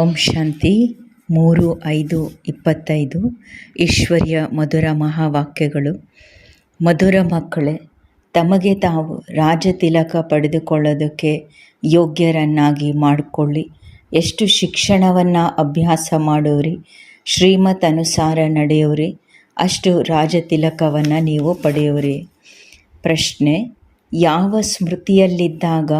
ಓಂ ಶಾಂತಿ, ಮೂರು ಐದು ಇಪ್ಪತ್ತೈದು. ಈಶ್ವರ್ಯ ಮಧುರ ಮಹಾವಾಕ್ಯಗಳು. ಮಧುರ ಮಕ್ಕಳೇ, ತಮಗೆ ತಾವು ರಾಜತಿಲಕ ಪಡೆದುಕೊಳ್ಳೋದಕ್ಕೆ ಯೋಗ್ಯರನ್ನಾಗಿ ಮಾಡಿಕೊಳ್ಳಿ. ಎಷ್ಟು ಶಿಕ್ಷಣವನ್ನು ಅಭ್ಯಾಸ ಮಾಡೋರಿ, ಶ್ರೀಮತ್ ಅನುಸಾರ ನಡೆಯೋರಿ, ಅಷ್ಟು ರಾಜತಿಲಕವನ್ನು ನೀವು ಪಡೆಯೋರಿ. ಪ್ರಶ್ನೆ, ಯಾವ ಸ್ಮೃತಿಯಲ್ಲಿದ್ದಾಗ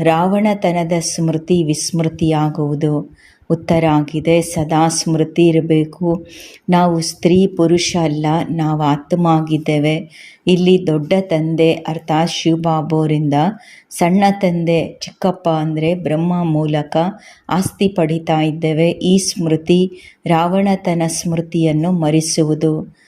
ರಾವಣತನದ ಸ್ಮೃತಿ ವಿಸ್ಮೃತಿಯಾಗುವುದು. ಉತ್ತರ ಆಗಿದೆ ಸದಾ ಸ್ಮೃತಿ ಇರಬೇಕು. ನಾವು ಸ್ತ್ರೀ, ಪುರುಷ ಅಲ್ಲ, ನಾವು ಆತ್ಮ ಆಗಿದ್ದೇವೆ ಇಲ್ಲಿ ದೊಡ್ಡ ತಂದೆ, ಅರ್ಥಾತ್ ಶಿವಬಾಬೋರಿಂದ ಸಣ್ಣ ತಂದೆ, ಚಿಕ್ಕಪ್ಪ ಅಂದರೆ ಬ್ರಹ್ಮ ಮೂಲಕ ಆಸ್ತಿ ಪಡಿತಾ ಇದ್ದೇವೆ. ಈ ಸ್ಮೃತಿ ರಾವಣತನ ಸ್ಮೃತಿಯನ್ನು ಮರೆಸುವುದು.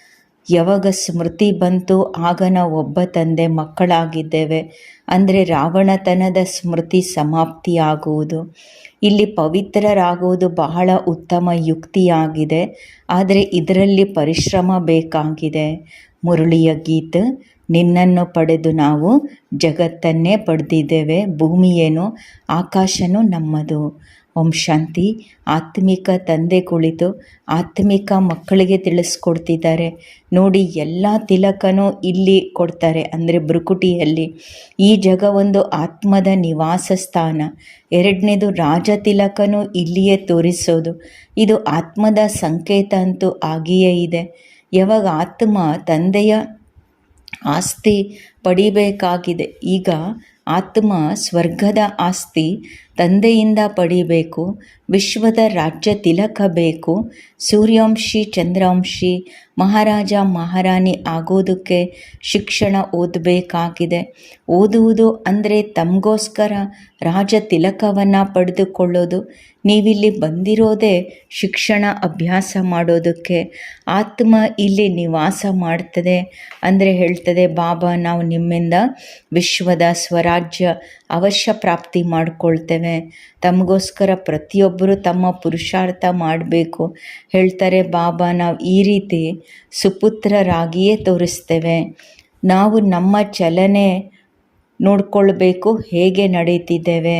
ಯಾವಾಗ ಸ್ಮೃತಿ ಬಂತು, ಆಗ ನಾವು ಒಬ್ಬ ತಂದೆ, ಮಕ್ಕಳಾಗಿದ್ದೇವೆ. ಅಂದರೆ ರಾವಣತನದ ಸ್ಮೃತಿ ಸಮಾಪ್ತಿಯಾಗುವುದು. ಇಲ್ಲಿ ಪವಿತ್ರರಾಗುವುದು ಬಹಳ ಉತ್ತಮ ಯುಕ್ತಿಯಾಗಿದೆ. ಆದರೆ ಇದರಲ್ಲಿ ಪರಿಶ್ರಮ ಬೇಕಾಗಿದೆ. ಮುರುಳಿಯ ಗೀತೆ, ನಿನ್ನನ್ನು ಪಡೆದು ನಾವು ಜಗತ್ತನ್ನೇ ಪಡೆದಿದ್ದೇವೆ. ಭೂಮಿಯೇನು, ಆಕಾಶನೂ ನಮ್ಮದು. ಓಂ ಶಾಂತಿ. ಆತ್ಮಿಕ ತಂದೆ ಕುಳಿತು ಆತ್ಮಿಕ ಮಕ್ಕಳಿಗೆ ತಿಳಿಸ್ಕೊಡ್ತಿದ್ದಾರೆ. ನೋಡಿ, ಎಲ್ಲ ತಿಲಕನೂ ಇಲ್ಲಿ ಕೊಡ್ತಾರೆ, ಅಂದರೆ ಬೃಕುಟಿಯಲ್ಲಿ ಈ ಜಗ ಒಂದು ಆತ್ಮದ ನಿವಾಸ ಸ್ಥಾನ. ಎರಡನೇದು ರಾಜ ತಿಲಕನೂ ಇಲ್ಲಿಯೇ ತೋರಿಸೋದು. ಇದು ಆತ್ಮದ ಸಂಕೇತ ಅಂತೂ ಆಗಿಯೇ ಇದೆ. ಯಾವಾಗ ಆತ್ಮ ತಂದೆಯ ಆಸ್ತಿ ಪಡಿಬೇಕಾಗಿದೆ, ಈಗ ಆತ್ಮ ಸ್ವರ್ಗದ ಆಸ್ತಿ, ತಂದೆಯಿಂದ ಪಡಿಬೇಕು, ವಿಶ್ವದ ರಾಜ್ಯ ತಿಲಕ ಬೇಕು ಸೂರ್ಯಾಂಶಿ, ಚಂದ್ರಾಂಶಿ, ಮಹಾರಾಜ, ಮಹಾರಾಣಿ ಆಗೋದಕ್ಕೆ ಶಿಕ್ಷಣ ಓದಬೇಕಾಗಿದೆ. ಓದುವುದು ಅಂದರೆ ತಮಗೋಸ್ಕರ ರಾಜ ತಿಲಕವನ್ನು ಪಡೆದುಕೊಳ್ಳೋದು. ನೀವಿಲ್ಲಿ ಬಂದಿರೋದೇ ಶಿಕ್ಷಣ ಅಭ್ಯಾಸ ಮಾಡೋದಕ್ಕೆ. ಆತ್ಮ ಇಲ್ಲಿ ನಿವಾಸ ಮಾಡ್ತದೆ. ಅಂದರೆ ಹೇಳ್ತದೆ, ಬಾಬಾ, ನಾವು ನಿಮ್ಮಿಂದ ವಿಶ್ವದ ಸ್ವರಾಜ್ಯ ಅವಶ್ಯ ಪ್ರಾಪ್ತಿ ಮಾಡಿಕೊಳ್ತೇವೆ. ತಮಗೋಸ್ಕರ ಪ್ರತಿಯೊಬ್ಬರು ತಮ್ಮ ಪುರುಷಾರ್ಥ ಮಾಡಬೇಕು. ಹೇಳ್ತಾರೆ, ಬಾಬಾ, ನಾವು ಈ ರೀತಿ ಸುಪುತ್ರರಾಗಿಯೇ ತೋರಿಸ್ತೇವೆ. ನಾವು ನಮ್ಮ ಚಲನೆ ನೋಡ್ಕೊಳ್ಬೇಕು, ಹೇಗೆ ನಡೀತಿದ್ದೇವೆ.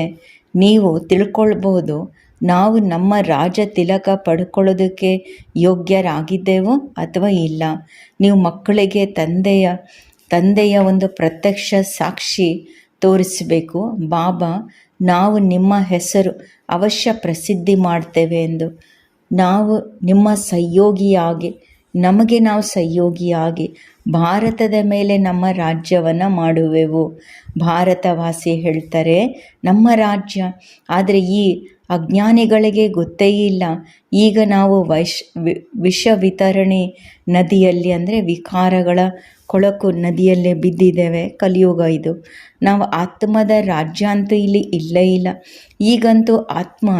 ನೀವು ತಿಳ್ಕೊಳ್ಬೋದು, ನಾವು ನಮ್ಮ ರಾಜ ತಿಲಕ ಪಡ್ಕೊಳ್ಳೋದಕ್ಕೆ ಯೋಗ್ಯರಾಗಿದ್ದೇವೋ ಅಥವಾ ಇಲ್ಲ? ನೀವು ಮಕ್ಕಳಿಗೆ ತಂದೆಯ ತಂದೆಯ ಒಂದು ಪ್ರತ್ಯಕ್ಷ ಸಾಕ್ಷಿ ತೋರಿಸಬೇಕು. ಬಾಬಾ, ನಾವು ನಿಮ್ಮ ಹೆಸರು ಅವಶ್ಯ ಪ್ರಸಿದ್ಧಿ ಮಾಡ್ತೇವೆ ಎಂದು. ನಾವು ನಿಮ್ಮ ಸಹಯೋಗಿಯಾಗಿ ನಮಗೆ ನಾವು ಸಹಯೋಗಿಯಾಗಿ ಭಾರತದ ಮೇಲೆ ನಮ್ಮ ರಾಜ್ಯವನ್ನು ಮಾಡುವೆವು. ಭಾರತವಾಸಿ ಹೇಳ್ತಾರೆ, ನಮ್ಮ ರಾಜ್ಯ, ಆದರೆ ಈ ಅಜ್ಞಾನಿಗಳಿಗೆ ಗೊತ್ತೇ ಇಲ್ಲ. ಈಗ ನಾವು ವೈಶ್ ವಿಷ ವಿತರಣೆ ನದಿಯಲ್ಲಿ ಅಂದರೆ ವಿಕಾರಗಳ ಕೊಳಕು ನದಿಯಲ್ಲೇ ಬಿದ್ದಿದ್ದೇವೆ. ಕಲಿಯುಗ ಇದು. ನಾವು ಆತ್ಮದ ರಾಜ್ಯ ಅಂತೂ ಇಲ್ಲಿ ಇಲ್ಲೇ ಇಲ್ಲ. ಈಗಂತೂ ಆತ್ಮ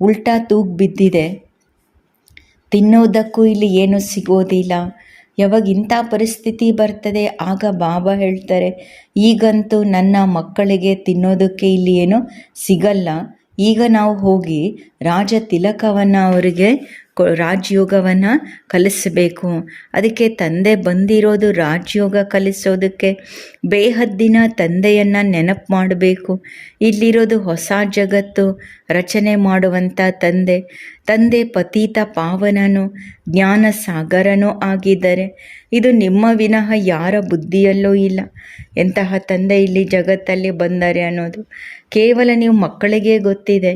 ಉಲ್ಟಾ ತೂಗು ಬಿದ್ದಿದೆ. ತಿನ್ನೋದಕ್ಕೂ ಇಲ್ಲಿ ಏನೂ ಸಿಗೋದಿಲ್ಲ. ಯಾವಾಗ ಇಂಥ ಪರಿಸ್ಥಿತಿ ಬರ್ತದೆ, ಆಗ ಬಾಬಾ ಹೇಳ್ತಾರೆ, ಈಗಂತೂ ನನ್ನ ಮಕ್ಕಳಿಗೆ ತಿನ್ನೋದಕ್ಕೆ ಇಲ್ಲಿ ಏನು ಸಿಗಲ್ಲ. ಈಗ ನಾವು ಹೋಗಿ ರಾಜ ತಿಲಕವನ್ನು ಅವರಿಗೆ ರಾಜಯೋಗವನ್ನು ಕಲಿಸಬೇಕು. ಅದಕ್ಕೆ ತಂದೆ ಬಂದಿರೋದು ರಾಜಯೋಗ ಕಲಿಸೋದಕ್ಕೆ ಬೇಹದ್ದಿನ ತಂದೆಯನ್ನು ನೆನಪು ಮಾಡಬೇಕು. ಇಲ್ಲಿರೋದು ಹೊಸ ಜಗತ್ತು ರಚನೆ ಮಾಡುವಂಥ ತಂದೆ. ತಂದೆ ಪತೀತ ಪಾವನನು, ಜ್ಞಾನ ಸಾಗರನೂ ಆಗಿದ್ದಾರೆ ಇದು ನಿಮ್ಮ ವಿನಃ ಯಾರ ಬುದ್ಧಿಯಲ್ಲೂ ಇಲ್ಲ. ಎಂತಹ ತಂದೆ ಇಲ್ಲಿ ಜಗತ್ತಲ್ಲಿ ಬಂದರೆ ಅನ್ನೋದು ಕೇವಲ ನೀವು ಮಕ್ಕಳಿಗೆ ಗೊತ್ತಿದೆ.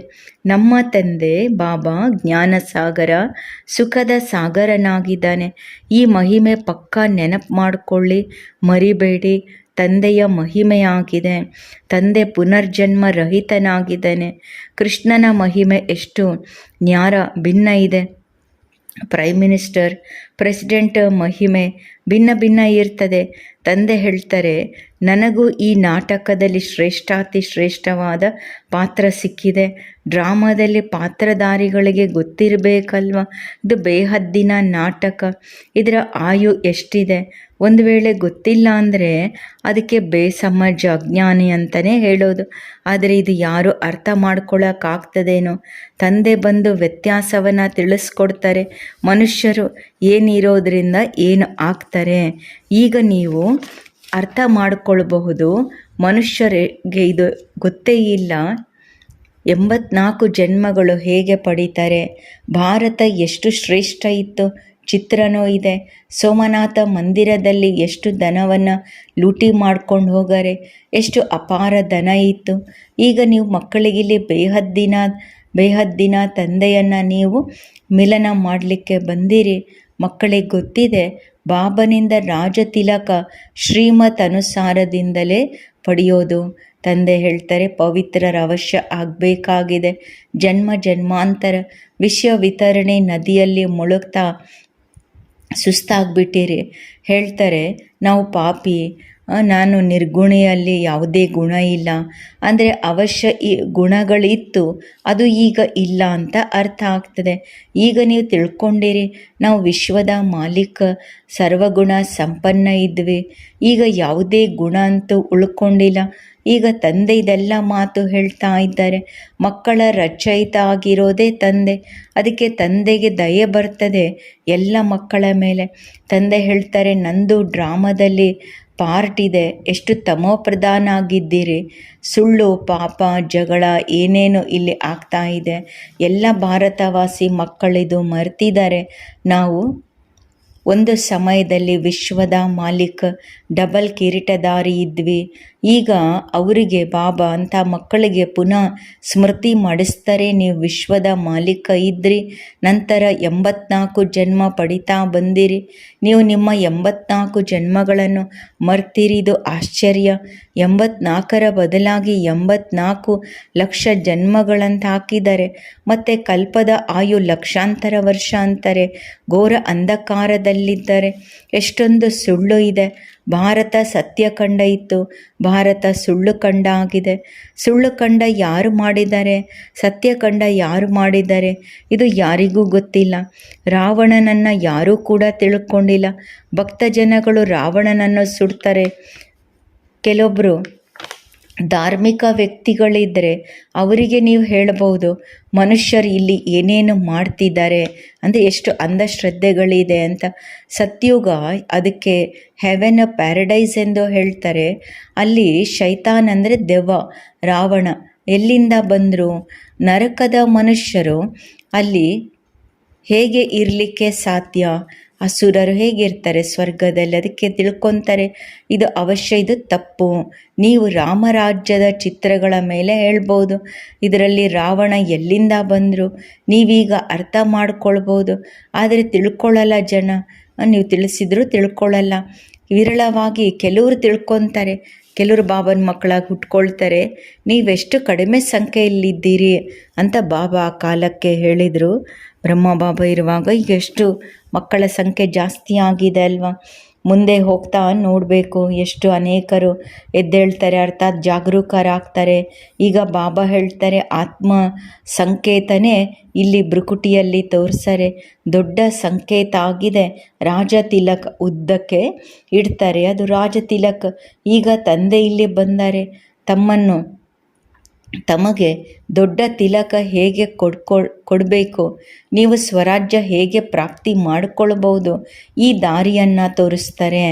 ನಮ್ಮ ತಂದೆ, ಬಾಬಾ ಜ್ಞಾನ ಸಾಗರ ಸುಖದ ಸಾಗರನಾಗಿದ್ದಾನೆ. ಈ ಮಹಿಮೆ ಪಕ್ಕ ನೆನಪು ಮಾಡಿಕೊಳ್ಳಿ. ಮರಿಬೇಡಿ. ತಂದೆಯ ಮಹಿಮೆಯಾಗಿದೆ. ತಂದೆ ಪುನರ್ಜನ್ಮ ರಹಿತನಾಗಿದ್ದಾನೆ. ಕೃಷ್ಣನ ಮಹಿಮೆ ಎಷ್ಟು? ನ್ಯಾರ ಭಿನ್ನ ಇದೆ. ಪ್ರೈಮ್ ಮಿನಿಸ್ಟರ್, ಪ್ರೆಸಿಡೆಂಟ್ ಮಹಿಮೆ ಭಿನ್ನ ಭಿನ್ನ ಇರ್ತದೆ. ತಂದೆ ಹೇಳ್ತಾರೆ, ನನಗೂ ಈ ನಾಟಕದಲ್ಲಿ ಶ್ರೇಷ್ಠಾತಿ ಶ್ರೇಷ್ಠವಾದ ಪಾತ್ರ ಸಿಕ್ಕಿದೆ. ಡ್ರಾಮಾದಲ್ಲಿ ಪಾತ್ರಧಾರಿಗಳಿಗೆ ಗೊತ್ತಿರಬೇಕಲ್ವ? ಇದು ಬೇಹದ್ದಿನ ನಾಟಕ. ಇದರ ಆಯು ಎಷ್ಟಿದೆ? ಒಂದು ವೇಳೆ ಗೊತ್ತಿಲ್ಲ ಅಂದರೆ ಅದಕ್ಕೆ ಬೇಸಮಜ ಅಜ್ಞಾನಿ ಅಂತಲೇ ಹೇಳೋದು. ಆದರೆ ಇದು ಯಾರು ಅರ್ಥ ಮಾಡ್ಕೊಳ್ಳೋಕ್ಕಾಗ್ತದೇನೋ ತಂದೆ ಬಂದು ವ್ಯತ್ಯಾಸವನ್ನು ತಿಳಿಸ್ಕೊಡ್ತಾರೆ. ಮನುಷ್ಯರು ಏನಿರೋದ್ರಿಂದ ಏನು ಆಗ್ತಾರೆ? ಈಗ ನೀವು ಅರ್ಥ ಮಾಡಿಕೊಳ್ಬಹುದು. ಮನುಷ್ಯರಿಗೆ ಇದು ಗೊತ್ತೇ ಇಲ್ಲ. ಎಂಬತ್ನಾಲ್ಕು ಜನ್ಮಗಳು ಹೇಗೆ ಪಡೀತಾರೆ? ಭಾರತ ಎಷ್ಟು ಶ್ರೇಷ್ಠ ಇತ್ತು? ಚಿತ್ರನೂ ಇದೆ. ಸೋಮನಾಥ ಮಂದಿರದಲ್ಲಿ ಎಷ್ಟು ದನವನ್ನು ಲೂಟಿ ಮಾಡ್ಕೊಂಡು ಹೋಗಾರೆ, ಎಷ್ಟು ಅಪಾರ ದನ ಇತ್ತು. ಈಗ ನೀವು ಮಕ್ಕಳಿಗಿಲ್ಲಿ ಬೇಹದ್ದಿನ ಬೇಹದ್ದಿನ ತಂದೆಯನ್ನು ನೀವು ಮಿಲನ ಮಾಡಲಿಕ್ಕೆ ಬಂದಿರಿ. ಮಕ್ಕಳಿಗೆ ಗೊತ್ತಿದೆ, ಬಾಬನಿಂದ ರಾಜತಿಲಕ ಶ್ರೀಮತ್ ಅನುಸಾರದಿಂದಲೇ ಪಡೆಯೋದು. ತಂದೆ ಹೇಳ್ತಾರೆ ಪವಿತ್ರರ ಅವಶ್ಯ ಆಗಬೇಕಾಗಿದೆ. ಜನ್ಮ ಜನ್ಮಾಂತರ, ವಿಶ್ವ ವಿತರಣೆ ನದಿಯಲ್ಲಿ ಮುಳುಗ್ತಾ ಸುಸ್ತಾಗ್ಬಿಟ್ಟಿರಿ. ಹೇಳ್ತಾರೆ, ನಾವು ಪಾಪಿ. ನಾನು ನಿರ್ಗುಣೆಯಲ್ಲಿ ಯಾವುದೇ ಗುಣ ಇಲ್ಲ. ಅಂದರೆ ಅವಶ್ಯ ಈ ಗುಣಗಳಿತ್ತು. ಅದು ಈಗ ಇಲ್ಲ ಅಂತ ಅರ್ಥ ಆಗ್ತದೆ. ಈಗ ನೀವು ತಿಳ್ಕೊಂಡಿರಿ. ನಾವು ವಿಶ್ವದ ಮಾಲೀಕ, ಸರ್ವಗುಣ ಸಂಪನ್ನ ಇದ್ವಿ. ಈಗ ಯಾವುದೇ ಗುಣ ಅಂತೂ ಉಳ್ಕೊಂಡಿಲ್ಲ. ಈಗ ತಂದೆ ಇದೆಲ್ಲ ಮಾತು ಹೇಳ್ತಾ ಇದ್ದಾರೆ. ಮಕ್ಕಳ ರಚಯಿತ ಆಗಿರೋದೇ ತಂದೆ. ಅದಕ್ಕೆ ತಂದೆಗೆ ದಯೆ ಬರ್ತದೆ ಎಲ್ಲ ಮಕ್ಕಳ ಮೇಲೆ. ತಂದೆ ಹೇಳ್ತಾರೆ, ನಂದು ಡ್ರಾಮಾದಲ್ಲಿ ಪಾರ್ಟ್ ಇದೆ. ಎಷ್ಟು ತಮೋಪ್ರಧಾನ ಆಗಿದ್ದೀರಿ. ಸುಳ್ಳು, ಪಾಪ, ಜಗಳ ಏನೇನು ಇಲ್ಲಿ ಆಗ್ತಾ ಇದೆ. ಎಲ್ಲ ಭಾರತವಾಸಿ ಮಕ್ಕಳಿದು ಮರ್ತಿದ್ದಾರೆ. ನಾವು ಒಂದು ಸಮಯದಲ್ಲಿ ವಿಶ್ವದ ಮಾಲೀಕ ಡಬಲ್ ಕಿರೀಟಧಾರಿ ಇದ್ವಿ. ಈಗ ಅವರಿಗೆ ಬಾಬಾ ಅಂತ ಮಕ್ಕಳಿಗೆ ಪುನಃ ಸ್ಮೃತಿ ಮಾಡಿಸ್ತಾರೆ. ನೀವು ವಿಶ್ವದ ಮಾಲೀಕ ಇದ್ರಿ, ನಂತರ ಎಂಬತ್ನಾಲ್ಕು ಜನ್ಮ ಪಡಿತಾ ಬಂದಿರಿ. ನೀವು ನಿಮ್ಮ ಎಂಬತ್ನಾಲ್ಕು ಜನ್ಮಗಳನ್ನು ಮರ್ತಿರಿದು ಆಶ್ಚರ್ಯ. ಎಂಬತ್ನಾಲ್ಕರ ಬದಲಾಗಿ ಎಂಬತ್ನಾಲ್ಕು ಲಕ್ಷ ಜನ್ಮಗಳಂತ ಹಾಕಿದ್ದಾರೆ ಮತ್ತು ಕಲ್ಪದ ಆಯು ಲಕ್ಷಾಂತರ ವರ್ಷ ಅಂತಾರೆ. ಘೋರ ಅಂಧಕಾರದಲ್ಲಿದ್ದಾರೆ ಎಷ್ಟೊಂದು ಸುಳ್ಳು ಇದೆ. ಭಾರತ ಸತ್ಯ ಕಂಡ ಇತ್ತು. ಭಾರತ ಸುಳ್ಳು ಕಂಡ ಆಗಿದೆ ಸುಳ್ಳು ಕಂಡ ಯಾರು ಮಾಡಿದ್ದಾರೆ? ಸತ್ಯ ಕಂಡ ಯಾರು ಮಾಡಿದ್ದಾರೆ? ಇದು ಯಾರಿಗೂ ಗೊತ್ತಿಲ್ಲ. ರಾವಣನನ್ನು ಯಾರೂ ಕೂಡ ತಿಳ್ಕೊಂಡಿಲ್ಲ. ಭಕ್ತ ಜನಗಳು ರಾವಣನನ್ನು ಸುಡ್ತಾರೆ. ಕೆಲವೊಬ್ಬರು ಧಾರ್ಮಿಕ ವ್ಯಕ್ತಿಗಳಿದ್ದರೆ ಅವರಿಗೆ ನೀವು ಹೇಳಬಹುದು, ಮನುಷ್ಯರು ಇಲ್ಲಿ ಏನೇನು ಮಾಡ್ತಿದ್ದಾರೆ? ಅಂದರೆ ಎಷ್ಟು ಅಂಧಶ್ರದ್ಧೆಗಳಿದೆ ಅಂತ. ಸತ್ಯುಗ ಅದಕ್ಕೆ ಹೆವೆನ್ ಪ್ಯಾರಡೈಸ್ ಎಂದು ಹೇಳ್ತಾರೆ. ಅಲ್ಲಿ ಶೈತಾನ್ ಅಂದರೆ ದೆವ್ವ, ರಾವಣ. ಎಲ್ಲಿಂದ ಬಂದರು? ನರಕದ ಮನುಷ್ಯರು ಅಲ್ಲಿ ಹೇಗೆ ಇರಲಿಕ್ಕೆ ಸಾಧ್ಯ? ಅಸುರರು ಹೇಗಿರ್ತಾರೆ? ಸ್ವರ್ಗದಲ್ಲಿ ಅದಕ್ಕೆ ತಿಳ್ಕೊತಾರೆ. ಇದು ಅವಶ್ಯ, ಇದು ತಪ್ಪು. ನೀವು ರಾಮರಾಜ್ಯದ ಚಿತ್ರಗಳ ಮೇಲೆ ಹೇಳ್ಬೋದು. ಇದರಲ್ಲಿ ರಾವಣ ಎಲ್ಲಿಂದ ಬಂದರು? ನೀವೀಗ ಅರ್ಥ ಮಾಡ್ಕೊಳ್ಬೋದು. ಆದರೆ ತಿಳ್ಕೊಳ್ಳಲ್ಲ ಜನ. ನೀವು ತಿಳಿಸಿದ್ರು ತಿಳ್ಕೊಳ್ಳಲ್ಲ. ವಿರಳವಾಗಿ ಕೆಲವರು ತಿಳ್ಕೊತಾರೆ. ಕೆಲವರು ಬಾಬನ ಮಕ್ಕಳಾಗಿ ಹುಟ್ಕೊಳ್ತಾರೆ. ನೀವೆಷ್ಟು ಕಡಿಮೆ ಸಂಖ್ಯೆಯಲ್ಲಿದ್ದೀರಿ ಅಂತ ಬಾಬಾ ಕಾಲಕ್ಕೆ ಹೇಳಿದರು. ಬ್ರಹ್ಮ ಬಾಬಾ ಇರುವಾಗ ಈಗ ಎಷ್ಟು ಮಕ್ಕಳ ಸಂಖ್ಯೆ ಜಾಸ್ತಿ ಆಗಿದೆ ಅಲ್ವಾ? ಮುಂದೆ ಹೋಗ್ತಾ ನೋಡಬೇಕು. ಎಷ್ಟು ಅನೇಕರು ಎದ್ದೇಳ್ತಾರೆ, ಅರ್ಥಾತ್ ಜಾಗರೂಕರಾಗ್ತಾರೆ. ಈಗ ಬಾಬಾ ಹೇಳ್ತಾರೆ, ಆತ್ಮ ಸಂಕೇತನೇ ಇಲ್ಲಿ ಬ್ರುಕುಟಿಯಲ್ಲಿ ತೋರಿಸ್ತಾರೆ ದೊಡ್ಡ ಸಂಕೇತ ಆಗಿದೆ. ರಾಜ ತಿಲಕ್ ಉದ್ದಕ್ಕೆ ಇಡ್ತಾರೆ. ಅದು ರಾಜ ತಿಲಕ್. ಈಗ ತಂದೆ ಇಲ್ಲಿ ಬಂದರೆ ತಮ್ಮನ್ನು ತಮಗೆ ದೊಡ್ಡ ತಿಲಕ ಹೇಗೆ ಕೊಡ್ಕೊ ಕೊಡಬೇಕು? ನೀವು ಸ್ವರಾಜ್ಯ ಹೇಗೆ ಪ್ರಾಪ್ತಿ ಮಾಡಿಕೊಳ್ಬೋದು ಈ ದಾರಿಯನ್ನು ತೋರಿಸ್ತಾರೆ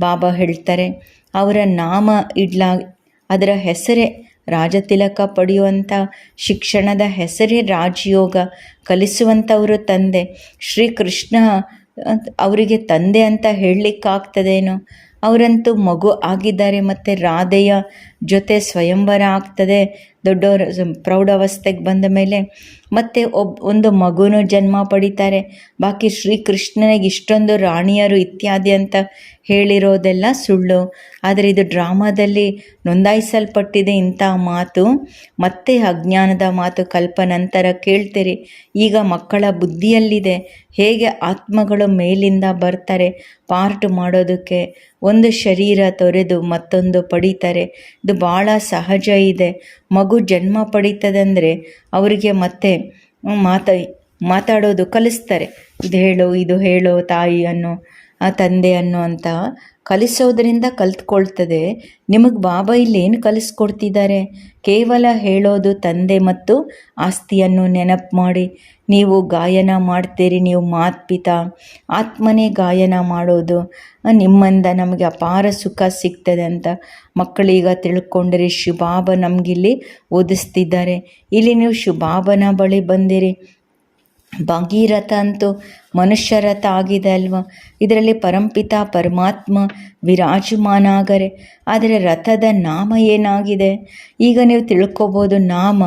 ಬಾಬಾ ಹೇಳ್ತಾರೆ. ಅವರ ನಾಮ ಇಡ್ಲಾ, ಅದರ ಹೆಸರೇ ರಾಜತಿಲಕ ಪಡೆಯುವಂಥ ಶಿಕ್ಷಣದ ಹೆಸರೇ ರಾಜಯೋಗ ಕಲಿಸುವಂಥವರು ತಂದೆ. ಶ್ರೀಕೃಷ್ಣ ಅವರಿಗೆ ತಂದೆ ಅಂತ ಹೇಳಲಿಕ್ಕಾಗ್ತದೇನೋ? ಅವರಂತೂ ಮಗು ಆಗಿದ್ದಾರೆ ಮತ್ತು ರಾಧೆಯ ಜೊತೆ ಸ್ವಯಂವರ ಆಗ್ತದೆ. ದೊಡ್ಡವರ ಪ್ರೌಢಾವಸ್ಥೆಗೆ ಬಂದ ಮೇಲೆ ಮತ್ತೆ ಒಬ್ಬ ಒಂದು ಮಗುನೂ ಜನ್ಮ ಪಡಿತಾರೆ. ಬಾಕಿ ಶ್ರೀಕೃಷ್ಣನಿಗೆ ಇಷ್ಟೊಂದು ರಾಣಿಯರು ಇತ್ಯಾದಿ ಅಂತ ಹೇಳಿರೋದೆಲ್ಲ ಸುಳ್ಳು. ಆದರೆ ಇದು ಡ್ರಾಮಾದಲ್ಲಿ ನೋಂದಾಯಿಸಲ್ಪಟ್ಟಿದೆ ಇಂಥ ಮಾತು. ಮತ್ತೆ ಅಜ್ಞಾನದ ಮಾತು ಕಲ್ಪ ನಂತರ ಕೇಳ್ತೀರಿ. ಈಗ ಮಕ್ಕಳ ಬುದ್ಧಿಯಲ್ಲಿದೆ. ಹೇಗೆ ಆತ್ಮಗಳು ಮೇಲಿಂದ ಬರ್ತಾರೆ ಪಾರ್ಟ್ ಮಾಡೋದಕ್ಕೆ. ಒಂದು ಶರೀರ ತೊರೆದು ಮತ್ತೊಂದು ಪಡೀತಾರೆ. ಇದು ಭಾಳ ಸಹಜ ಇದೆ. ಮಗು ಜನ್ಮ ಪಡೀತದಂದರೆ ಅವರಿಗೆ ಮತ್ತೆ ಮಾತ, ಮಾತಾಡೋದು ಕಲಿಸ್ತಾರೆ. ಇದು ಹೇಳು ಇದು ಹೇಳು ತಾಯಿ ಅನ್ನೋ ತಂದೆ ಅನ್ನೋ ಅಂತ ಕಲಿಸೋದರಿಂದ ಕಲ್ತ್ಕೊಳ್ತದೆ. ನಿಮಗೆ ಬಾಬಾ ಇಲ್ಲಿ ಏನು ಕಲಿಸ್ಕೊಡ್ತಿದ್ದಾರೆ? ಕೇವಲ ಹೇಳೋದು ತಂದೆ ಮತ್ತು ಆಸ್ತಿಯನ್ನು ನೆನಪು ಮಾಡಿ. ನೀವು ಗಾಯನ ಮಾಡ್ತೀರಿ, ನೀವು ಮಾತ್ಪಿತ. ಆತ್ಮನೇ ಗಾಯನ ಮಾಡೋದು. ನಿಮ್ಮಿಂದ ನಮಗೆ ಅಪಾರ ಸುಖ ಸಿಗ್ತದೆ ಅಂತ ಮಕ್ಕಳೀಗ ತಿಳ್ಕೊಂಡ್ರಿ ಶಿವಬಾಬ ನಮಗಿಲ್ಲಿ ಓದಿಸ್ತಿದ್ದಾರೆ. ಇಲ್ಲಿ ನೀವು ಶುಭಾಬನ ಬಳಿ ಬಂದಿರಿ. ಭಾಗೀರಥ ಅಂತೂ ಮನುಷ್ಯ ರಥ ಆಗಿದೆ ಅಲ್ವಾ ಇದರಲ್ಲಿ ಪರಂಪಿತ, ಪರಮಾತ್ಮ ವಿರಾಜಮಾನ ಆಗರೆ ಆದರೆ ರಥದ ನಾಮ ಏನಾಗಿದೆ? ಈಗ ನೀವು ತಿಳ್ಕೊಬೋದು ನಾಮ,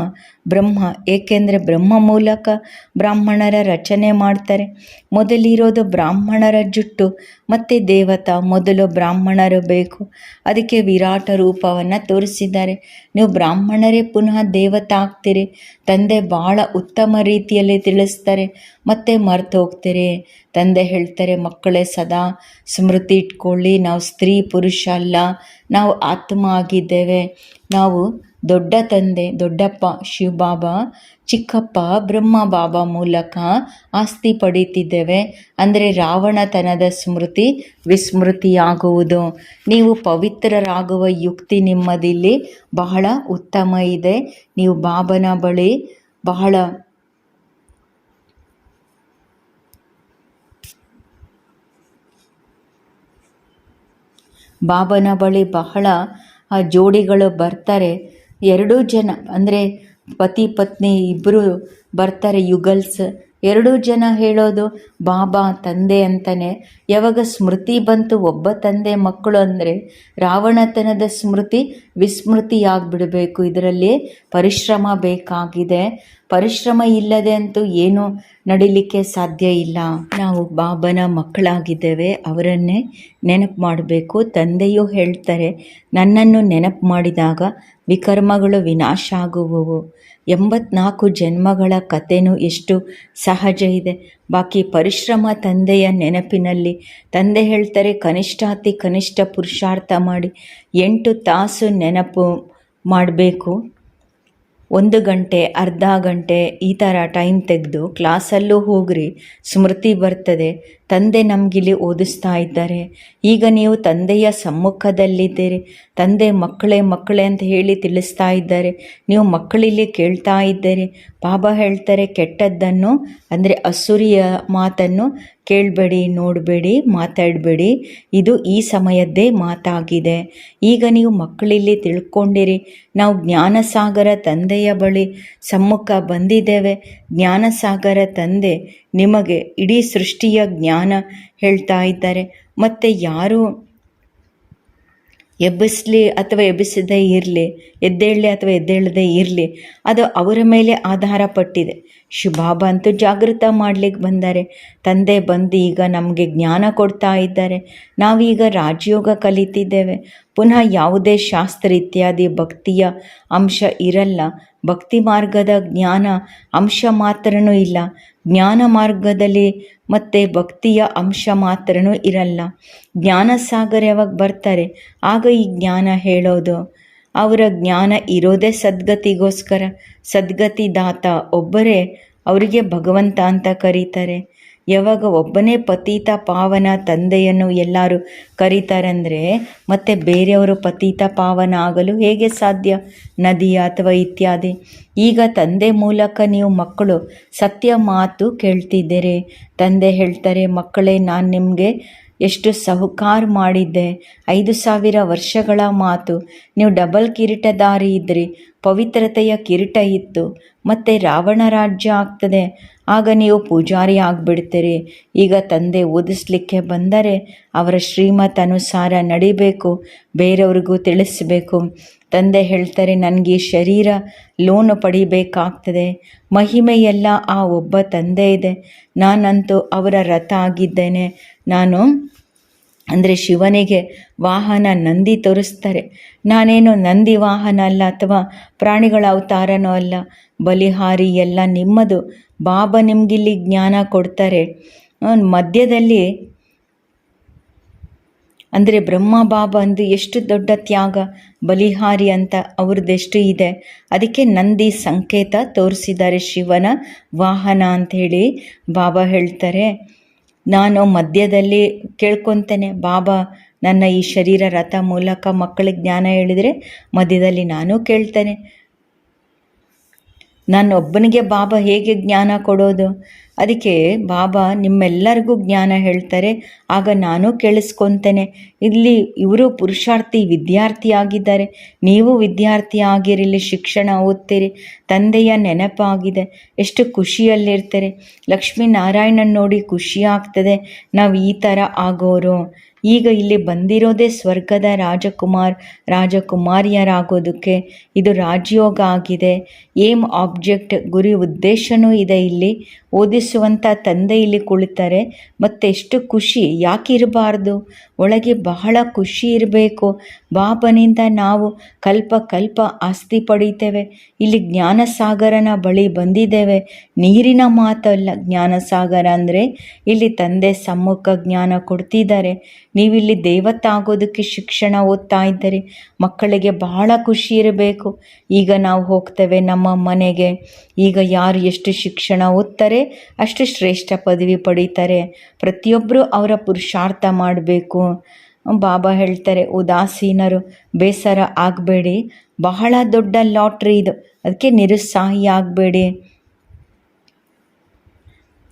ಬ್ರಹ್ಮ. ಏಕೆಂದರೆ ಬ್ರಹ್ಮ ಮೂಲಕ ಬ್ರಾಹ್ಮಣರ ರಚನೆ ಮಾಡ್ತಾರೆ. ಮೊದಲಿರೋದು ಬ್ರಾಹ್ಮಣರ ಜುಟ್ಟು, ಮತ್ತು ದೇವತಾ, ಮೊದಲು ಬ್ರಾಹ್ಮಣರು ಬೇಕು. ಅದಕ್ಕೆ ವಿರಾಟ ರೂಪವನ್ನು ತೋರಿಸಿದ್ದಾರೆ. ನೀವು ಬ್ರಾಹ್ಮಣರೇ ಪುನಃ ದೇವತಾ ಆಗ್ತೀರಿ ತಂದೆ ಭಾಳ ಉತ್ತಮ ರೀತಿಯಲ್ಲಿ ತಿಳಿಸ್ತಾರೆ. ಮತ್ತೆ ಮರೆತು ಹೋಗ್ತೀರಿ. ತಂದೆ ಹೇಳ್ತಾರೆ, ಮಕ್ಕಳೇ ಸದಾ ಸ್ಮೃತಿ ಇಟ್ಕೊಳ್ಳಿ. ನಾವು ಸ್ತ್ರೀ, ಪುರುಷ ಅಲ್ಲ, ನಾವು ಆತ್ಮ ಆಗಿದ್ದೇವೆ. ನಾವು ದೊಡ್ಡ ತಂದೆ, ದೊಡ್ಡಪ್ಪ, ಶಿವಬಾಬಾ, ಚಿಕ್ಕಪ್ಪ ಬ್ರಹ್ಮ ಬಾಬಾ ಮೂಲಕ ಆಸ್ತಿ ಪಡೀತಿದ್ದೇವೆ. ಅಂದರೆ ರಾವಣತನದ ಸ್ಮೃತಿ ವಿಸ್ಮೃತಿಯಾಗುವುದು. ನೀವು ಪವಿತ್ರರಾಗುವ ಯುಕ್ತಿ ನಿಮ್ಮದಿಲ್ಲಿ ಬಹಳ ಉತ್ತಮ ಇದೆ. ನೀವು ಬಾಬನ ಬಳಿ ಬಹಳ ಬಾಬನ ಬಳಿ ಬಹಳ, ಆ ಜೋಡಿಗಳು ಬರ್ತಾರೆ. ಎರಡೂ ಜನ, ಅಂದರೆ ಪತಿ, ಪತ್ನಿ ಇಬ್ಬರು ಬರ್ತಾರೆ ಯುಗಲ್ಸ್. ಎರಡೂ ಜನ ಹೇಳೋದು, ಬಾಬಾ, ತಂದೆ ಅಂತಲೇ ಯಾವಾಗ ಸ್ಮೃತಿ ಬಂತು, ಒಬ್ಬ ತಂದೆ ಮಕ್ಕಳು ಅಂದರೆ ರಾವಣತನದ ಸ್ಮೃತಿ ವಿಸ್ಮೃತಿಯಾಗಿಬಿಡಬೇಕು. ಇದರಲ್ಲಿ ಪರಿಶ್ರಮ ಬೇಕಾಗಿದೆ. ಪರಿಶ್ರಮ ಇಲ್ಲದೆ ಅಂತೂ ಏನೂ ನಡಿಲಿಕ್ಕೆ ಸಾಧ್ಯ ಇಲ್ಲ. ನಾವು ಬಾಬನ ಮಕ್ಕಳಾಗಿದ್ದೇವೆ, ಅವರನ್ನೇ ನೆನಪು ಮಾಡಬೇಕು. ತಂದೆಯು ಹೇಳ್ತಾರೆ, ನನ್ನನ್ನು ನೆನಪು ಮಾಡಿದಾಗ ವಿಕರ್ಮಗಳು ವಿನಾಶ ಆಗುವವು. ಎಂಬತ್ನಾಲ್ಕು ಜನ್ಮಗಳ ಕಥೆನೂ ಎಷ್ಟು ಸಹಜ ಇದೆ. ಬಾಕಿ ಪರಿಶ್ರಮ ತಂದೆಯ ನೆನಪಿನಲ್ಲಿ ತಂದೆ ಹೇಳ್ತಾರೆ, ಕನಿಷ್ಠಾತಿ ಕನಿಷ್ಠ ಪುರುಷಾರ್ಥ ಮಾಡಿ ಎಂಟು ತಾಸು ನೆನಪು ಮಾಡಬೇಕು. ಒಂದು ಗಂಟೆ ಅರ್ಧ ಗಂಟೆ ಈ ಥರ ಟೈಮ್ ತೆಗೆದು ಕ್ಲಾಸಲ್ಲೂ ಹೋಗ್ರಿ ಸ್ಮೃತಿ ಬರ್ತದೆ. ತಂದೆ ನಮಗಿಲ್ಲಿ ಓದಿಸ್ತಾ ಇದ್ದಾರೆ. ಈಗ ನೀವು ತಂದೆಯ ಸಮ್ಮುಖದಲ್ಲಿದ್ದೀರಿ. ತಂದೆ ಮಕ್ಕಳೇ ಮಕ್ಕಳೇ ಅಂತ ಹೇಳಿ ತಿಳಿಸ್ತಾ ಇದ್ದಾರೆ. ನೀವು ಮಕ್ಕಳಿಲ್ಲಿ ಕೇಳ್ತಾ ಇದ್ದೀರಿ. ಬಾಬಾ ಹೇಳ್ತಾರೆ ಕೆಟ್ಟದ್ದನ್ನು, ಅಂದರೆ ಅಸುರಿಯ ಮಾತನ್ನು ಕೇಳಬೇಡಿ, ನೋಡಬೇಡಿ, ಮಾತಾಡಬೇಡಿ. ಇದು ಈ ಸಮಯದ್ದೇ ಮಾತಾಗಿದೆ. ಈಗ ನೀವು ಮಕ್ಕಳಿಲ್ಲಿ ತಿಳ್ಕೊಂಡಿರಿ. ನಾವು ಜ್ಞಾನಸಾಗರ ತಂದೆಯ ಬಳಿ ಸಮ್ಮುಖ ಬಂದಿದ್ದೇವೆ. ಜ್ಞಾನಸಾಗರ ತಂದೆ ನಿಮಗೆ ಇಡೀ ಸೃಷ್ಟಿಯ ಜ್ಞಾನ ಹೇಳ್ತಾ ಇದ್ದಾರೆ. ಮತ್ತು ಯಾರು ಎಬ್ಬಿಸಲಿ ಅಥವಾ ಎಬ್ಬಿಸದೇ ಇರಲಿ, ಎದ್ದೇಳಲಿ ಅಥವಾ ಎದ್ದೇಳದೇ ಇರಲಿ, ಅದು ಅವರ ಮೇಲೆ ಆಧಾರ ಪಟ್ಟಿದೆ. ಶಿವಬಾಬಾ ಅಂತೂ ಜಾಗೃತ ಮಾಡಲಿಕ್ಕೆ ಬಂದ್ದಾರೆ ತಂದೆ ಬಂದು ಈಗ ನಮಗೆ ಜ್ಞಾನ ಕೊಡ್ತಾ ಇದ್ದಾರೆ. ನಾವೀಗ ರಾಜಯೋಗ ಕಲಿತಿದ್ದೇವೆ. ಪುನಃ ಯಾವುದೇ ಶಾಸ್ತ್ರ ಇತ್ಯಾದಿ ಭಕ್ತಿಯ ಅಂಶ ಇರಲ್ಲ. ಭಕ್ತಿ ಮಾರ್ಗದ ಜ್ಞಾನ ಅಂಶ ಮಾತ್ರನೂ ಇಲ್ಲ. ಜ್ಞಾನ ಮಾರ್ಗದಲ್ಲಿ ಮತ್ತು ಭಕ್ತಿಯ ಅಂಶ ಮಾತ್ರನೂ ಇರಲ್ಲ. ಜ್ಞಾನಸಾಗರ ಯಾವಾಗ ಬರ್ತಾರೆ? ಆಗ ಈ ಜ್ಞಾನ ಹೇಳೋದು. ಅವರ ಜ್ಞಾನ ಇರೋದೇ ಸದ್ಗತಿಗೋಸ್ಕರ. ಸದ್ಗತಿ ದಾತ ಒಬ್ಬರೇ ಅವರಿಗೆ ಭಗವಂತ ಅಂತ ಕರೀತಾರೆ. ಯಾವಾಗ ಒಬ್ಬನೇ ಪತೀತ ಪಾವನ ತಂದೆಯನ್ನು ಎಲ್ಲರೂ ಕರೀತಾರಂದರೆ, ಮತ್ತೆ ಬೇರೆಯವರು ಪತೀತ ಪಾವನ ಆಗಲು ಹೇಗೆ ಸಾಧ್ಯ? ನದಿ ಅಥವಾ ಇತ್ಯಾದಿ. ಈಗ ತಂದೆ ಮೂಲಕ ನೀವು ಮಕ್ಕಳು, ಸತ್ಯ ಮಾತು ಕೇಳ್ತಿದ್ದೀರಿ. ತಂದೆ ಹೇಳ್ತಾರೆ, ಮಕ್ಕಳೇ, ನಾನು ನಿಮಗೆ ಎಷ್ಟು ಸಹುಕಾರ ಮಾಡಿದ್ದೆ. ಐದು ಸಾವಿರ ವರ್ಷಗಳ ಮಾತು. ನೀವು ಡಬಲ್ ಕಿರೀಟಧಾರಿ ಇದ್ರಿ. ಪವಿತ್ರತೆಯ ಕಿರೀಟ ಇತ್ತು. ಮತ್ತು ರಾವಣ ರಾಜ್ಯ ಆಗ್ತದೆ. ಆಗ ನೀವು ಪೂಜಾರಿ ಆಗಿಬಿಡ್ತೀರಿ. ಈಗ ತಂದೆ ಓದಿಸ್ಲಿಕ್ಕೆ ಬಂದರೆ ಅವರ ಶ್ರೀಮತ್ ಅನುಸಾರ ನಡಿಬೇಕು, ಬೇರೆಯವ್ರಿಗೂ ತಿಳಿಸ್ಬೇಕು. ತಂದೆ ಹೇಳ್ತಾರೆ, ನನಗೆ ಶರೀರ ಲೋನು ಪಡಿಬೇಕಾಗ್ತದೆ. ಮಹಿಮೆಯೆಲ್ಲ ಆ ಒಬ್ಬ ತಂದೆ ಇದೆ. ನಾನಂತೂ ಅವರ ರಥ ಆಗಿದ್ದೇನೆ. ನಾನು ಅಂದರೆ ಶಿವನಿಗೆ ವಾಹನ ನಂದಿ ತೋರಿಸ್ತಾರೆ. ನಾನೇನು ನಂದಿ ವಾಹನ ಅಲ್ಲ ಅಥವಾ ಪ್ರಾಣಿಗಳ ಅವತಾರನೂ ಅಲ್ಲ. ಬಲಿಹಾರಿ ಎಲ್ಲ ನಿಮ್ಮದು. ಬಾಬಾ ನಿಮಗಿಲ್ಲಿ ಜ್ಞಾನ ಕೊಡ್ತಾರೆ. ಮಧ್ಯದಲ್ಲಿ ಅಂದರೆ ಬ್ರಹ್ಮ ಬಾಬಾ ಅಂದು ಎಷ್ಟು ದೊಡ್ಡ ತ್ಯಾಗ, ಬಲಿಹಾರಿ ಅಂತ ಅವ್ರದ್ದೆಷ್ಟು ಇದೆ. ಅದಕ್ಕೆ ನಂದಿ ಸಂಕೇತ ತೋರಿಸಿದ್ದಾರೆ ಶಿವನ ವಾಹನ ಅಂಥೇಳಿ ಬಾಬಾ ಹೇಳ್ತಾರೆ. ನಾನು ಮಧ್ಯದಲ್ಲಿ ಕೇಳ್ಕೊತೇನೆ, ಬಾಬಾ, ನನ್ನ ಈ ಶರೀರ ರಥ ಮೂಲಕ ಮಕ್ಕಳಿಗೆ ಜ್ಞಾನ ಹೇಳಿದರೆ ಮಧ್ಯದಲ್ಲಿ ನಾನು ಕೇಳ್ತೇನೆ. ನನ್ನೊಬ್ಬನಿಗೆ ಬಾಬಾ ಹೇಗೆ ಜ್ಞಾನ ಕೊಡೋದು? ಅದಕ್ಕೆ ಬಾಬಾ ನಿಮ್ಮೆಲ್ಲರಿಗೂ ಜ್ಞಾನ ಹೇಳ್ತಾರೆ, ಆಗ ನಾನು ಕೇಳಿಸ್ಕೊತೇನೆ. ಇಲ್ಲಿ ಇವರು ಪುರುಷಾರ್ಥಿ ವಿದ್ಯಾರ್ಥಿ ಆಗಿದ್ದಾರೆ ನೀವು ವಿದ್ಯಾರ್ಥಿ ಆಗಿರಲಿ, ಶಿಕ್ಷಣ ಓದ್ತೀರಿ, ತಂದೆಯ ನೆನಪಾಗಿದೆ, ಎಷ್ಟು ಖುಷಿಯಲ್ಲಿರ್ತಾರೆ. ಲಕ್ಷ್ಮೀನಾರಾಯಣನ ನೋಡಿ ಖುಷಿ ಆಗ್ತದೆ, ನಾವು ಈ ಥರ ಆಗೋರು. ಈಗ ಇಲ್ಲಿ ಬಂದಿರೋದೇ ಸ್ವರ್ಗದ ರಾಜಕುಮಾರ್, ರಾಜಕುಮಾರಿಯರಾಗೋದಕ್ಕೆ ಇದು ರಾಜಯೋಗ ಆಗಿದೆ. ಏಮ್ ಆಬ್ಜೆಕ್ಟ್ ಗುರಿ ಉದ್ದೇಶನೂ ಇದೆ ಇಲ್ಲಿ. ಓದಿಸುವಂಥ ತಂದೆ ಇಲ್ಲಿ ಕುಳಿತಾರೆ ಮತ್ತು ಎಷ್ಟು ಖುಷಿ, ಯಾಕೆ ಇರಬಾರ್ದು? ಒಳಗೆ ಬಹಳ ಖುಷಿ ಇರಬೇಕು. ಬಾಬನಿಂದ ನಾವು ಕಲ್ಪ ಕಲ್ಪ ಆಸ್ತಿ ಪಡೀತೇವೆ. ಇಲ್ಲಿ ಜ್ಞಾನಸಾಗರನ ಬಳಿ ಬಂದಿದ್ದೇವೆ. ನೀರಿನ ಮಾತಲ್ಲ ಜ್ಞಾನಸಾಗರ ಅಂದರೆ, ಇಲ್ಲಿ ತಂದೆ ಸಮ್ಮುಖ ಜ್ಞಾನ ಕೊಡ್ತಿದ್ದಾರೆ. ನೀವಿಲ್ಲಿ ದೇವತ್ತಾಗೋದಕ್ಕೆ ಶಿಕ್ಷಣ ಓದ್ತಾ ಇದ್ದರೆ. ಮಕ್ಕಳಿಗೆ ಬಹಳ ಖುಷಿ ಇರಬೇಕು. ಈಗ ನಾವು ಹೋಗ್ತೇವೆ ನಮ್ಮ ಮನೆಗೆ. ಈಗ ಯಾರು ಎಷ್ಟು ಶಿಕ್ಷಣ ಓದ್ತಾರೆ? ಅಷ್ಟು ಶ್ರೇಷ್ಠ ಪದವಿ ಪಡೀತಾರೆ. ಪ್ರತಿಯೊಬ್ಬರು ಅವರ ಪುರುಷಾರ್ಥ ಮಾಡಬೇಕು. ಬಾಬಾ ಹೇಳ್ತಾರೆ, ಉದಾಸೀನರು, ಬೇಸರ ಆಗಬೇಡಿ. ಬಹಳ ದೊಡ್ಡ ಲಾಟ್ರಿ ಇದು. ಅದಕ್ಕೆ ನಿರುತ್ಸಾಹಿ ಆಗಬೇಡಿ.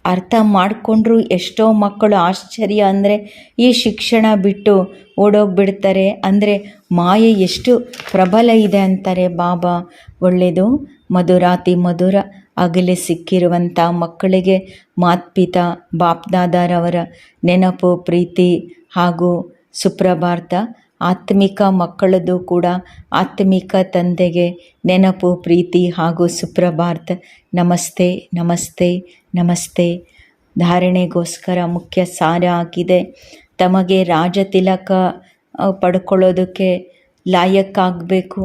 ಅರ್ಥ ಮಾಡಿಕೊಂಡ್ರು ಎಷ್ಟೋ ಮಕ್ಕಳು ಆಶ್ಚರ್ಯ ಅಂದರೆ, ಈ ಶಿಕ್ಷಣ ಬಿಟ್ಟು ಓಡೋಗ್ಬಿಡ್ತಾರೆ ಅಂದರೆ, ಮಾಯೆ ಎಷ್ಟು ಪ್ರಬಲ ಇದೆ ಅಂತಾರೆ ಬಾಬಾ. ಒಳ್ಳೆಯದು ಮಧುರಾತಿ ಮಧುರ. ಅಗಲೆ ಸಿಕ್ಕಿರುವಂಥ ಮಕ್ಕಳಿಗೆ ಮಾತ್ಪಿತ ಬಾಪ್ದಾದಾರವರ ನೆನಪು, ಪ್ರೀತಿ ಹಾಗೂ ಸುಪ್ರಭಾತ ಆತ್ಮಿಕ ಮಕ್ಕಳದು ಕೂಡ ಆತ್ಮಿಕ ತಂದೆಗೆ ನೆನಪು, ಪ್ರೀತಿ ಹಾಗೂ ಸುಪ್ರಭಾರ್ತ ನಮಸ್ತೆ ನಮಸ್ತೆ ನಮಸ್ತೆ. ಧಾರಣೆಗೋಸ್ಕರ ಮುಖ್ಯ ಸಾರ ಆಗಿದೆ ತಮಗೆ ರಾಜತಿಲಕ ಪಡ್ಕೊಳ್ಳೋದಕ್ಕೆ ಲಾಯಕ್ಕಾಗಬೇಕು.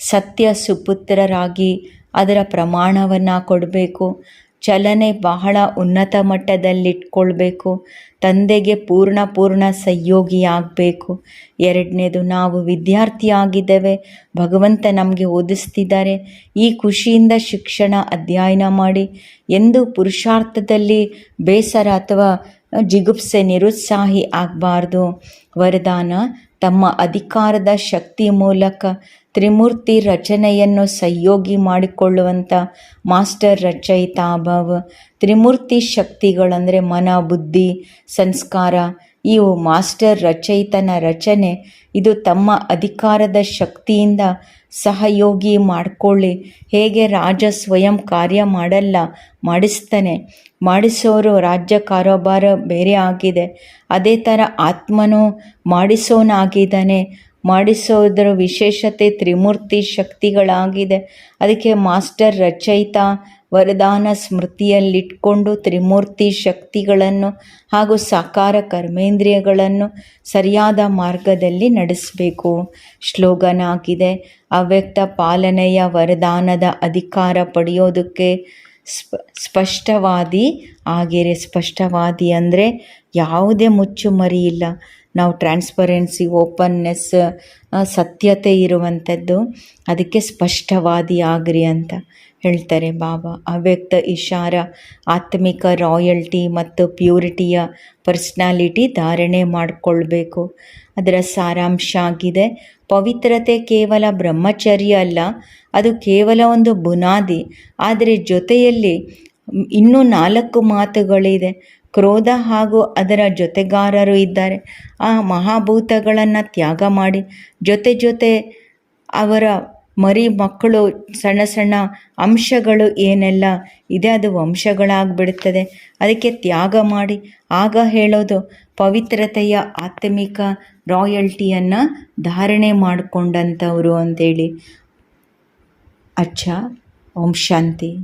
ಸತ್ಯ ಸುಪುತ್ರರಾಗಿ ಅದರ ಪ್ರಮಾಣವನ್ನು ಕೊಡಬೇಕು. ಚಲನೆ ಬಹಳ ಉನ್ನತ ಮಟ್ಟದಲ್ಲಿಟ್ಕೊಳ್ಬೇಕು. ತಂದೆಗೆ ಪೂರ್ಣ ಪೂರ್ಣ ಸಹಯೋಗಿಯಾಗಬೇಕು. ಎರಡನೇದು, ನಾವು ವಿದ್ಯಾರ್ಥಿ ಆಗಿದ್ದೇವೆ ಭಗವಂತ ನಮಗೆ ಓದಿಸ್ತಿದ್ದಾರೆ. ಈ ಖುಷಿಯಿಂದ ಶಿಕ್ಷಣ ಅಧ್ಯಯನ ಮಾಡಿ ಎಂದು ಪುರುಷಾರ್ಥದಲ್ಲಿ ಬೇಸರ ಅಥವಾ ಜಿಗುಪ್ಸೆ ನಿರುತ್ಸಾಹಿ ಆಗಬಾರ್ದು. ವರದಾನ ತಮ್ಮ ಅಧಿಕಾರದ ಶಕ್ತಿ ಮೂಲಕ ತ್ರಿಮೂರ್ತಿ ರಚನೆಯನ್ನು ಸಹಯೋಗಿ ಮಾಡಿಕೊಳ್ಳುವಂಥ ಮಾಸ್ಟರ್ ರಚಯಿತಾ ಭಾವ ತ್ರಿಮೂರ್ತಿ ಶಕ್ತಿಗಳಂದರೆ ಮನ, ಬುದ್ಧಿ, ಸಂಸ್ಕಾರ ಇವು ಮಾಸ್ಟರ್ ರಚಯಿತನ ರಚನೆ. ಇದು ತಮ್ಮ ಅಧಿಕಾರದ ಶಕ್ತಿಯಿಂದ ಸಹಯೋಗಿ ಮಾಡಿಕೊಳ್ಳಿ. ಹೇಗೆ ರಾಜ ಸ್ವಯಂ ಕಾರ್ಯ ಮಾಡಲ್ಲ, ಮಾಡಿಸ್ತಾನೆ. ಮಾಡಿಸೋರು ರಾಜ್ಯ ಕಾರೋಬಾರ ಬೇರೆ ಆಗಿದೆ. ಅದೇ ಥರ ಆತ್ಮನೂ ಮಾಡಿಸೋನಾಗಿದ್ದಾನೆ. ಮಾಡಿಸೋದ್ರ ವಿಶೇಷತೆ ತ್ರಿಮೂರ್ತಿ ಶಕ್ತಿಗಳಾಗಿದೆ. ಅದಕ್ಕೆ ಮಾಸ್ಟರ್ ರಚಯಿತ ವರದಾನ ಸ್ಮೃತಿಯಲ್ಲಿಟ್ಕೊಂಡು ತ್ರಿಮೂರ್ತಿ ಶಕ್ತಿಗಳನ್ನು ಹಾಗೂ ಸಾಕಾರ ಕರ್ಮೇಂದ್ರಿಯಗಳನ್ನು ಸರಿಯಾದ ಮಾರ್ಗದಲ್ಲಿ ನಡೆಸಬೇಕು. ಶ್ಲೋಗನ್ ಆಗಿದೆ ಅವ್ಯಕ್ತ ಪಾಲನೆಯ ವರದಾನದ ಅಧಿಕಾರ ಪಡೆಯೋದಕ್ಕೆ ಸ್ಪ, ಸ್ಪಷ್ಟವಾದಿ ಆಗಿರಿ. ಸ್ಪಷ್ಟವಾದಿ ಅಂದರೆ ಯಾವುದೇ ಮುಚ್ಚುಮರಿ ಇಲ್ಲ ನಾವು ಟ್ರಾನ್ಸ್ಪರೆನ್ಸಿ, ಓಪನ್ನೆಸ್ ಸತ್ಯತೆ ಇರುವಂಥದ್ದು, ಅದಕ್ಕೆ ಸ್ಪಷ್ಟವಾದಿ ಆಗ್ರಿ ಅಂತ. ಹೇಳ್ತಾರೆ ಬಾಬಾ. ಅವ್ಯಕ್ತ ಇಶಾರ, ಆತ್ಮಿಕ ರಾಯಲ್ಟಿ ಮತ್ತು ಪ್ಯೂರಿಟಿಯ ಪರ್ಸ್ನಾಲಿಟಿ ಧಾರಣೆ ಮಾಡಿಕೊಳ್ಬೇಕು. ಅದರ ಸಾರಾಂಶ ಆಗಿದೆ. ಪವಿತ್ರತೆ ಕೇವಲ ಬ್ರಹ್ಮಚರ್ಯ ಅಲ್ಲ, ಅದು ಕೇವಲ ಒಂದು ಬುನಾದಿ. ಆದರೆ ಜೊತೆಯಲ್ಲಿ ಇನ್ನೂ ನಾಲ್ಕು ಮಾತುಗಳಿದೆ. ಕ್ರೋಧ ಹಾಗೂ ಅದರ ಜೊತೆಗಾರರು ಇದ್ದಾರೆ. ಆ ಮಹಾಭೂತಗಳನ್ನು ತ್ಯಾಗ ಮಾಡಿ, ಜೊತೆ ಜೊತೆ ಅವರ ಮರಿ ಮಕ್ಕಳು ಸಣ್ಣ ಸಣ್ಣ ಅಂಶಗಳು ಏನೆಲ್ಲ ಇದೆ ಅದು ವಂಶಗಳಾಗ್ಬಿಡುತ್ತದೆ ಅದಕ್ಕೆ ತ್ಯಾಗ ಮಾಡಿ. ಆಗ ಹೇಳೋದು ಪವಿತ್ರತೆಯ ಆತ್ಮಿಕ ರಾಯಲ್ಟಿಯನ್ನು ಧಾರಣೆ ಮಾಡಿಕೊಂಡಂಥವ್ರು ಅಂತೇಳಿ. ಅಚ್ಚ, ಓಂ ಶಾಂತಿ.